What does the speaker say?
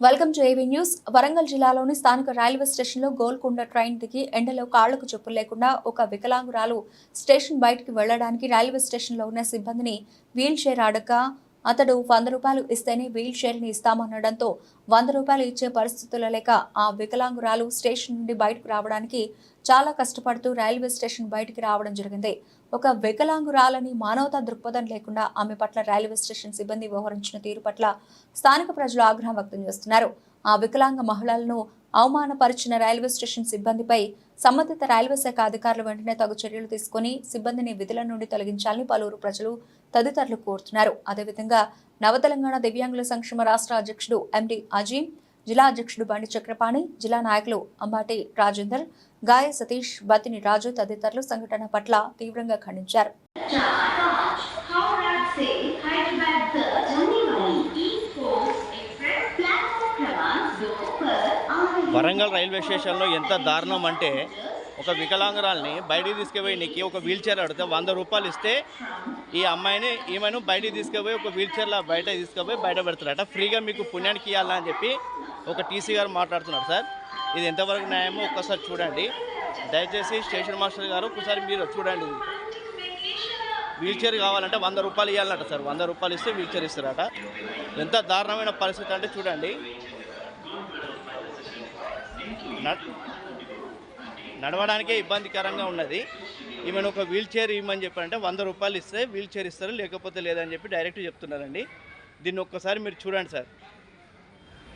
Welcome to AV news. Warangal జిల్లాలోని స్థానిక railway స్టేషన్లో గోల్కొండ ట్రైన్ దిగి ఎండలో కాళ్ళకు చెప్పులు లేకుండా ఒక వికలాంగురాలు స్టేషన్ బయటికి వెళ్ళడానికి రైల్వే స్టేషన్లో ఉన్న సిబ్బందిని వీల్ చైర్ అడగ అతడు వంద రూపాయలు ఇస్తేనే వీల్ చైర్ని ఇస్తామనడంతో వంద రూపాయలు ఇచ్చే పరిస్థితులు లేక ఆ వికలాంగురాలు స్టేషన్ నుండి బయటకు రావడానికి చాలా కష్టపడుతూ రైల్వే స్టేషన్ బయటికి రావడం జరిగింది. ఒక వికలాంగురాలని మానవతా దృక్పథం లేకుండా ఆమె పట్ల రైల్వే స్టేషన్ సిబ్బంది వ్యవహరించిన తీరు పట్ల స్థానిక ప్రజలు ఆగ్రహం వ్యక్తం చేస్తున్నారు. ఆ వికలాంగ మహిళలను అవమానపరిచిన రైల్వే స్టేషన్ సిబ్బందిపై సంబంధిత రైల్వే శాఖ అధికారులు వెంటనే తగు చర్యలు తీసుకుని సిబ్బందిని విధుల నుండి తొలగించాలని పలువురు ప్రజలు తదితరులు కోరుతున్నారు. అదేవిధంగా నవతెలంగాణ దివ్యాంగుల సంక్షేమ రాష్ట్ర అధ్యక్షుడు ఎండి అజీం జిల్లా అధ్యక్షుడు బండి చక్రపాణి జిల్లా నాయకులు అంబాటి రాజేందర్ గాయ సతీష్ బతిని రాజు తదితరులు సంఘటన పట్ల తీవ్రంగా ఖండించారు. వరంగల్ రైల్వే స్టేషన్లో ఎంత దారుణం అంటే ఒక వికలాంగురాల్ని బయటికి తీసుకుపోయి నీకు ఒక వీల్ చైర్ అడితే వంద రూపాయలు ఇస్తే ఈ అమ్మాయిని ఈమెను బయటికి తీసుకుపోయి ఒక వీల్ చైర్లో బయట తీసుకుపోయి బయట పెడతారట. ఫ్రీగా మీకు పుణ్యానికి ఇవ్వాలని అని చెప్పి ఒక టీసీ గారు మాట్లాడుతున్నారు సార్. ఇది ఎంతవరకు న్యాయమో ఒక్కసారి చూడండి. దయచేసి స్టేషన్ మాస్టర్ గారు ఒకసారి మీరు చూడండి. వీల్ చైర్ కావాలంటే వంద రూపాయలు ఇవ్వాలంట సార్. వంద రూపాయలు ఇస్తే వీల్ చైర్ ఇస్తారట. ఎంత దారుణమైన పరిస్థితి అంటే చూడండి. నడవడానికే ఇబ్బందికరంగా ఉన్నది. ఈమెను ఒక వీల్ చైర్ ఇవ్వమని చెప్పారంటే వంద రూపాయలు ఇస్తే వీల్ చైర్ ఇస్తారు లేకపోతే లేదని చెప్పి డైరెక్ట్ చెప్తున్నారండి. దీన్ని ఒక్కసారి మీరు చూడండి సార్.